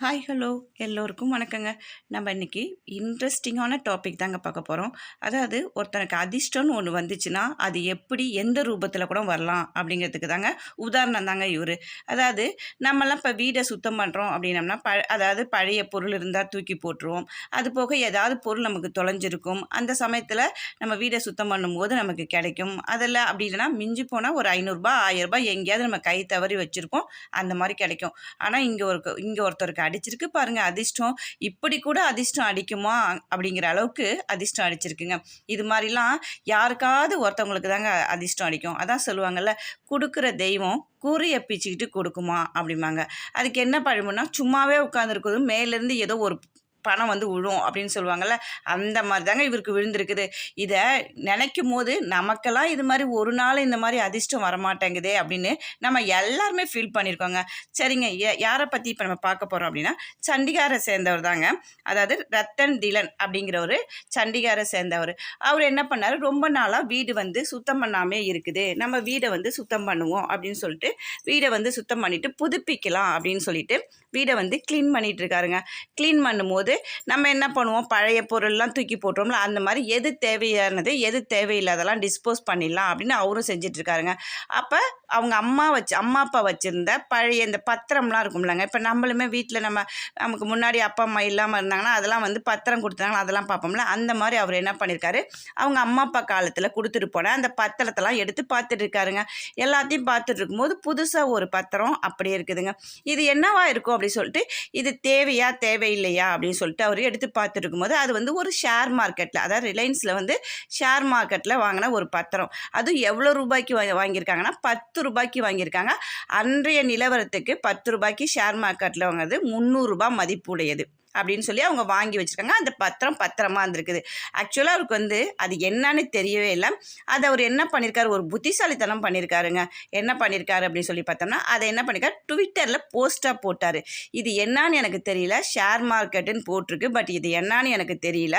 Hi hello எல்லோருக்கும் வணக்கங்க. நம்ம இன்னைக்கு இன்ட்ரெஸ்டிங்கான டாபிக் தாங்க பார்க்க போகிறோம் அதாவது ஒருத்தனுக்கு அதிர்ஷ்டம்னு ஒன்று வந்துச்சுன்னா அது எப்படி எந்த ரூபத்தில் கூட வரலாம் அப்படிங்கிறதுக்கு தாங்க உதாரணம் தாங்க இவர். அதாவது நம்மலாம் இப்போ வீடை சுத்தம் பண்ணுறோம் அப்படின்னம்னா ப அதாவது பழைய பொருள் இருந்தால் தூக்கி போட்டுருவோம். அது போக ஏதாவது பொருள் நமக்கு தொலைஞ்சிருக்கும். அந்த சமயத்தில் நம்ம வீடை சுத்தம் பண்ணும்போது நமக்கு கிடைக்கும். அதில் அப்படி இல்லைன்னா மிஞ்சி போனால் ஒரு ஐநூறுரூபா ஆயிரரூபா எங்கேயாவது நம்ம கை தவறி வச்சுருப்போம். அந்த மாதிரி கிடைக்கும். ஆனால் இங்கே ஒரு இங்கே ஒருத்தருக்கு அடிச்சிருக்கு. பாருங்க அதிர்ஷ்டம். இப்படி கூட அதிர்ஷ்டம் அடிக்குமா? அப்படிங்கிற அளவுக்கு அதிர்ஷ்டம் அடிச்சிருக்குங்க. இது மாதிரிலாம் யாருக்காவது ஒருத்தவங்களுக்கு தாங்க அதிர்ஷ்டம் அடிக்கும். அதான் சொல்லுவாங்கல்ல கொடுக்குற தெய்வம் கூறிய பிச்சுக்கிட்டு கொடுக்குமா? அப்படிம்பாங்க. அதுக்கு என்ன பழமுன்னா சும்மாவே உட்காந்துருக்குது மேலேருந்து ஏதோ ஒரு பணம் வந்து விழும் அப்படின்னு சொல்லுவாங்கள்ல அந்த மாதிரி தாங்க இவருக்கு விழுந்திருக்குது. இதை நினைக்கும் போது நமக்கெல்லாம் இது மாதிரி ஒரு நாள் இந்த மாதிரி அதிர்ஷ்டம் வரமாட்டேங்குதே அப்படின்னு நம்ம எல்லாருமே ஃபீல் பண்ணியிருக்கோங்க சரிங்க யாரை பற்றி இப்போ நம்ம பார்க்க போகிறோம் அப்படின்னா சண்டிகாரை சேர்ந்தவர் தாங்க. அதாவது ரத்தன் திலன் அப்படிங்கிறவர் சண்டிகாரை சேர்ந்தவர். அவர் என்ன பண்ணார்? ரொம்ப நாளாக வீடு வந்து சுத்தம் பண்ணாமே இருக்குது. நம்ம வீடை வந்து சுத்தம் பண்ணுவோம் அப்படின்னு சொல்லிட்டு வீடை வந்து சுத்தம் பண்ணிவிட்டு புதுப்பிக்கலாம் அப்படின்னு சொல்லிட்டு வீடை வந்து க்ளீன் பண்ணிகிட்டு இருக்காருங்க. க்ளீன் பண்ணும்போது நம்ம என்ன பண்ணுவோம்? பழைய பொருள்லாம் தூக்கி போட்டோம்ல அந்த மாதிரி எது தேவையானது எது தேவையில்லாதெல்லாம் டிஸ்போஸ் பண்ணிடலாம் அப்படின்னு அவரும் செஞ்சிட்ருக்காருங்க. அப்போ அவங்க அம்மா வச்சு அம்மா அப்பா வச்சுருந்த பழைய இந்த பத்திரம்லாம் இருக்கும்லங்க. இப்போ நம்மளுமே வீட்டில் நம்ம நமக்கு முன்னாடி அப்பா அம்மா இல்லாமல் இருந்தாங்கன்னா அதெல்லாம் வந்து பத்திரம் கொடுத்தாங்கன்னா அதெல்லாம் பார்ப்போம்ல. அந்த மாதிரி அவர் என்ன பண்ணியிருக்காரு அவங்க அம்மா அப்பா காலத்தில் கொடுத்துட்டு போன அந்த பத்திரத்தெல்லாம் எடுத்து பார்த்துட்டு இருக்காருங்க எல்லாத்தையும் பார்த்துட்டு இருக்கும்போது புதுசாக ஒரு பத்திரம் அப்படியே இருக்குதுங்க. இது என்னவா இருக்கும் அப்படின்னு சொல்லிட்டு இது தேவையா தேவையில்லையா அப்படின்னு சொல்லிட்டு அவர் எடுத்து பார்த்துருக்கும் போது அது வந்து ஒரு ஷேர் மார்க்கெட்டில் அதாவது ரிலையன்ஸில் வந்து ஷேர் மார்க்கெட்டில் வாங்கின ஒரு பத்திரம். அதுவும் எவ்வளோ ரூபாய்க்கு வா வாங்கியிருக்காங்கன்னா பத்து ரூபாய்க்கு வாங்கியிருக்காங்க. அன்றைய நிலவரத்துக்கு பத்து ரூபாய்க்கு ஷேர் மார்க்கெட்டில் வாங்குறது முந்நூறுரூபா மதிப்புடையது. அப்படின்னு சொல்லி அவங்க வாங்கி வச்சுருக்காங்க. அந்த பத்திரம் பத்திரமா இருந்திருக்குது. ஆக்சுவலாக அவருக்கு வந்து அது என்னன்னு தெரியவே இல்லை. அதை அவர் என்ன பண்ணியிருக்காரு ஒரு புத்திசாலித்தனம் பண்ணியிருக்காருங்க என்ன பண்ணியிருக்காரு அப்படின்னு சொல்லி பார்த்தோம்னா அதை என்ன பண்ணியிருக்காரு ட்விட்டரில் போஸ்ட்டாக போட்டார். இது என்னன்னு எனக்கு தெரியல. ஷேர் மார்க்கெட்டுன்னு போட்டிருக்கு. பட் இது என்னன்னு எனக்கு தெரியல.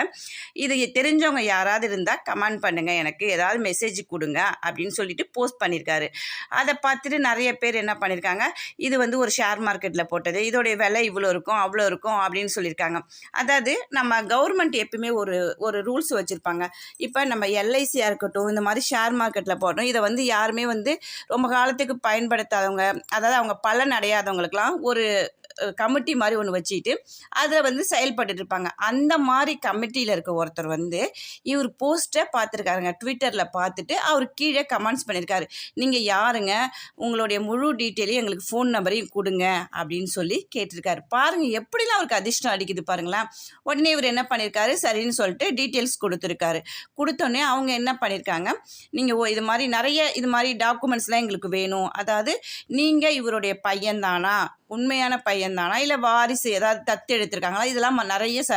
இது தெரிஞ்சவங்க யாராவது இருந்தால் கமெண்ட் பண்ணுங்கள் எனக்கு ஏதாவது மெசேஜ் கொடுங்க அப்படின்னு சொல்லிட்டு போஸ்ட் பண்ணியிருக்காரு அதை பார்த்துட்டு நிறைய பேர் என்ன பண்ணியிருக்காங்க இது வந்து ஒரு ஷேர் மார்க்கெட்டில் போட்டது. இதோடைய விலை இவ்வளோ இருக்கும் அவ்வளோ இருக்கும் அப்படின்னு சொல்லி சொல்லியிருக்காங்க. அதாவது நம்ம கவர்மெண்ட் எப்பயுமே ஒரு ஒரு ரூல்ஸ் வச்சுருப்பாங்க. இப்போ நம்ம எல்ஐசியாக இருக்கட்டும் இந்த மாதிரி ஷேர் மார்க்கெட்டில் போடுறோம் இதை வந்து யாருமே வந்து ரொம்ப காலத்துக்கு பயன்படுத்தாதவங்க அதாவது அவங்க பலன் அடையாதவங்களுக்குலாம் ஒரு கமிட்டி மாதிரி ஒன்று வச்சுட்டு அதை வந்து செயல்பட்டு இருப்பாங்க அந்த மாதிரி கமிட்டியில் இருக்க ஒருத்தர் வந்து இவர் போஸ்ட்டை பார்த்துருக்காருங்க ட்விட்டரில் பார்த்துட்டு அவர் கீழே கமெண்ட்ஸ் பண்ணியிருக்காரு நீங்கள் யாருங்க? உங்களுடைய முழு டீட்டெயிலையும் எங்களுக்கு ஃபோன் நம்பரையும் கொடுங்க. அப்படின்னு சொல்லி கேட்டிருக்காரு. பாருங்கள் எப்படிலாம் அவருக்கு அதிர்ஷ்டம் அடிக்குது பாருங்களேன். உடனே இவர் என்ன பண்ணியிருக்காரு சரின்னு சொல்லிட்டு டீட்டெயில்ஸ் கொடுத்துருக்காரு. கொடுத்தோடனே அவங்க என்ன பண்ணியிருக்காங்க நீங்கள் ஓ இது மாதிரி நிறைய இது மாதிரி டாக்குமெண்ட்ஸ்லாம் எங்களுக்கு வேணும். அதாவது நீங்கள் இவருடைய பையன்தானா? உண்மையான பையன் பையன்தானா இல்லை வாரிசு ஏதாவது தத்து எடுத்திருக்காங்களா? இதெல்லாம் நிறைய ச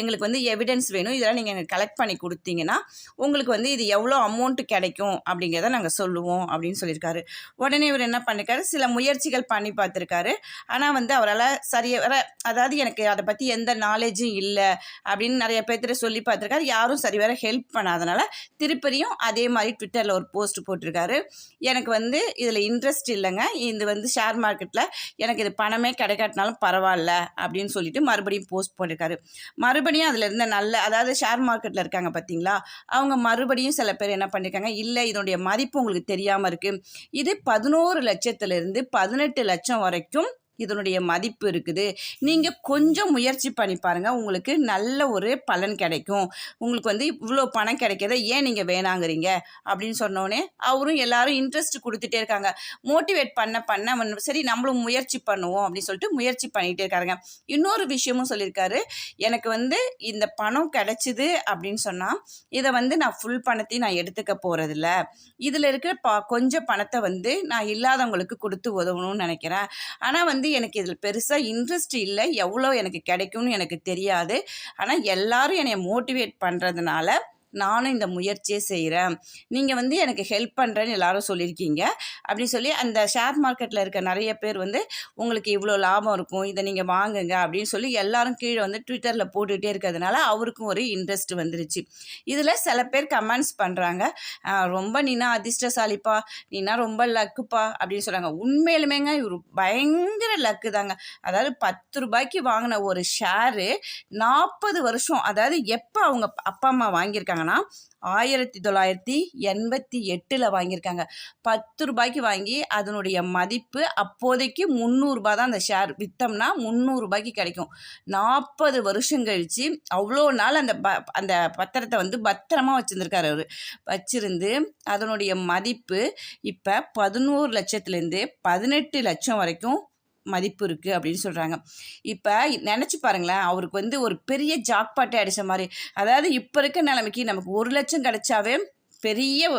எங்களுக்கு வந்து எவிடன்ஸ் வேணும். இதெல்லாம் நீங்கள் எங்களுக்கு கலெக்ட் பண்ணி கொடுத்தீங்கன்னா உங்களுக்கு வந்து இது எவ்வளோ அமௌண்ட்டு கிடைக்கும் அப்படிங்கிறத நாங்கள் சொல்லுவோம் அப்படின்னு சொல்லியிருக்காரு. உடனே இவர் என்ன பண்ணிருக்காரு? சில முயற்சிகள் பண்ணி பார்த்துருக்காரு. ஆனால் வந்து அவரால் சரியாக வர அதாவது எனக்கு அதை பற்றி எந்த நாலேஜும் இல்லை அப்படின்னு நிறைய பேர்த்திட்ட சொல்லி பார்த்துருக்காரு. யாரும் சரி வர ஹெல்ப் பண்ணாதனால திருப்பதியும் அதே மாதிரி ட்விட்டரில் ஒரு போஸ்ட் போட்டிருக்காரு. எனக்கு வந்து இதில் இன்ட்ரெஸ்ட் இல்லைங்க. இது வந்து ஷேர் மார்க்கெட்டில் எனக்கு இது பணமே கிடைக்காது காட்டினாலும் பரவாயில்ல அப்படின்னு சொல்லிட்டு மறுபடியும் போஸ்ட் போட்டிருக்காரு மறுபடியும் அதில் இருந்த நல்ல அதாவது ஷேர் மார்க்கெட்டில் இருக்காங்க பார்த்தீங்களா அவங்க மறுபடியும் சில பேர் என்ன பண்ணியிருக்காங்க இல்லை இதனுடைய மதிப்பு உங்களுக்கு தெரியாமல் இருக்குது இது பதினோரு லட்சத்துலேருந்து பதினெட்டு லட்சம் வரைக்கும் இதனுடைய மதிப்பு இருக்குது. நீங்கள் கொஞ்சம் முயற்சி பண்ணி பாருங்கள் உங்களுக்கு நல்ல ஒரு பலன் கிடைக்கும். உங்களுக்கு வந்து இவ்வளோ பணம் கிடைக்கிறத ஏன் நீங்கள் வேணாங்கிறீங்க? அப்படின்னு சொன்னோடனே அவரும் எல்லாரும் இன்ட்ரெஸ்ட் கொடுத்துட்டே இருக்காங்க. மோட்டிவேட் பண்ண பண்ண சரி நம்மளும் முயற்சி பண்ணுவோம் அப்படின்னு சொல்லிட்டு முயற்சி பண்ணிகிட்டே இருக்காருங்க. இன்னொரு விஷயமும் சொல்லியிருக்காரு. எனக்கு வந்து இந்த பணம் கிடைச்சிது அப்படின்னு சொன்னால் இதை வந்து நான் ஃபுல் பணத்தையும் நான் எடுத்துக்க போகிறதில்ல இதில் இருக்கிற ப கொஞ்சம் பணத்தை வந்து நான் இல்லாதவங்களுக்கு கொடுத்து உதவணும்னு நினைக்கிறேன். ஆனால் வந்து எனக்கு இதில் பெருசாக இன்ட்ரெஸ்ட் இல்லை. எவ்வளோ எனக்கு கிடைக்கும்னு எனக்கு தெரியாது. ஆனால் எல்லாரும் என்னை மோட்டிவேட் பண்ணுறதுனால நானும் இந்த முயற்சியை செய்கிறேன் நீங்கள் வந்து எனக்கு ஹெல்ப் பண்ணுறேன்னு எல்லாரும் சொல்லியிருக்கீங்க. அப்படின்னு சொல்லி அந்த ஷேர் மார்க்கெட்டில் இருக்க நிறைய பேர் வந்து உங்களுக்கு இவ்வளோ லாபம் இருக்கும் இதை நீங்கள் வாங்குங்க. அப்படின்னு சொல்லி எல்லாரும் கீழே வந்து ட்விட்டரில் போட்டுகிட்டே இருக்கிறதுனால அவருக்கும் ஒரு இன்ட்ரெஸ்ட் வந்துருச்சு. இதில் சில பேர் கமெண்ட்ஸ் பண்ணுறாங்க ரொம்ப நீனா அதிர்ஷ்டசாலிப்பா நீனா ரொம்ப லக்குப்பா அப்படின்னு சொல்கிறாங்க உண்மையிலுமேங்க இவர் பயங்கர லக்கு தாங்க. அதாவது பத்து ரூபாய்க்கு வாங்கின ஒரு ஷேரு நாற்பது வருஷம் அதாவது எப்போ அவங்க அப்பா அம்மா வாங்கியிருக்காங்க வாங்கியிருக்காங்கன்னா ஆயிரத்தி தொள்ளாயிரத்தி எண்பத்தி எட்டில் வாங்கியிருக்காங்க. பத்து ரூபாய்க்கு வாங்கி அதனுடைய மதிப்பு அப்போதைக்கு முந்நூறுரூபா தான் அந்த ஷேர். விற்றோம்னா முந்நூறுரூபாய்க்கு கிடைக்கும். நாற்பது வருஷம் கழித்து அவ்வளோ நாள் அந்த ப அந்த பத்திரத்தை வந்து பத்திரமா வச்சுருந்துருக்காரு அவர். வச்சுருந்து அதனுடைய மதிப்பு இப்போ பதினோரு லட்சத்துலேருந்து பதினெட்டு லட்சம் வரைக்கும் மதிப்பு இருக்குது அப்படின்னு சொல்கிறாங்க இப்போ நினச்சி பாருங்களேன் அவருக்கு வந்து ஒரு பெரிய ஜாக்பாட்டே அடித்த மாதிரி. அதாவது இப்போ இருக்க நிலைமைக்கு நமக்கு ஒரு லட்சம் கிடைச்சாவே பெரிய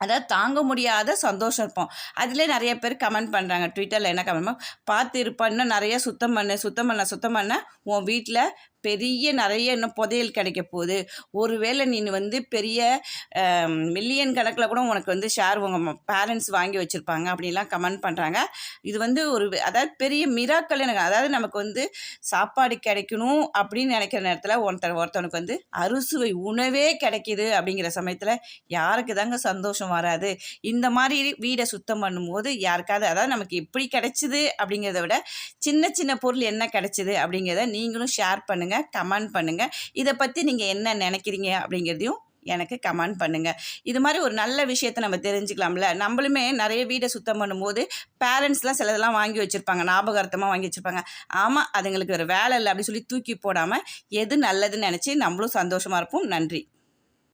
அதாவது தாங்க முடியாத சந்தோஷம் இருப்போம். அதிலே நிறைய பேர் கமெண்ட் பண்ணுறாங்க ட்விட்டரில் என்ன கமெண்ட் பார்த்து இருப்பான் இன்னும் நிறைய சுத்தம் பண்ணு சுத்தம் பண்ண சுத்தம் பண்ண. உன் வீட்டில் பெரிய நிறைய இன்னும் புதையல் கிடைக்க போகுது. ஒருவேளை நீ வந்து பெரிய மில்லியன் கணக்கில் கூட உனக்கு வந்து ஷேர் உங்கள் பேரண்ட்ஸ் வாங்கி வச்சுருப்பாங்க. அப்படிலாம் கமெண்ட் பண்ணுறாங்க இது வந்து ஒரு அதாவது பெரிய மிராக்கள் எனக்கு அதாவது நமக்கு வந்து சாப்பாடு கிடைக்கணும் அப்படின்னு நினைக்கிற நேரத்தில் ஒருத்தர் ஒருத்தவனுக்கு வந்து அறுசுவை உணவே கிடைக்கிது அப்படிங்கிற சமயத்தில் யாருக்கு தாங்க சந்தோஷம் வராது. இந்த மாதிரி வீடை சுத்தம் பண்ணும்போது யாருக்காவது அதாவது நமக்கு எப்படி கிடைச்சிது அப்படிங்கிறத விட சின்ன சின்ன பொருள் என்ன கிடைச்சிது அப்படிங்கிறத நீங்களும் ஷேர் பண்ணுங்கள் கமெண்ட் பண்ணுங்கள் இதை பற்றி நீங்கள் என்ன நினைக்கிறீங்க அப்படிங்கிறதையும் எனக்கு கமெண்ட் பண்ணுங்கள் இது மாதிரி ஒரு நல்ல விஷயத்த நம்ம தெரிஞ்சுக்கலாம்ல. நம்மளுமே நிறைய வீடை சுத்தம் பண்ணும்போது பேரண்ட்ஸ்லாம் சிலதெல்லாம் வாங்கி வச்சுருப்பாங்க. ஞாபகார்த்தமாக வாங்கி வச்சுருப்பாங்க. ஆமாம் அதுங்களுக்கு ஒரு வேலை இல்லை அப்படின்னு சொல்லி தூக்கி போடாமல் எது நல்லதுன்னு நினச்சி நம்மளும் சந்தோஷமாக இருப்போம். நன்றி.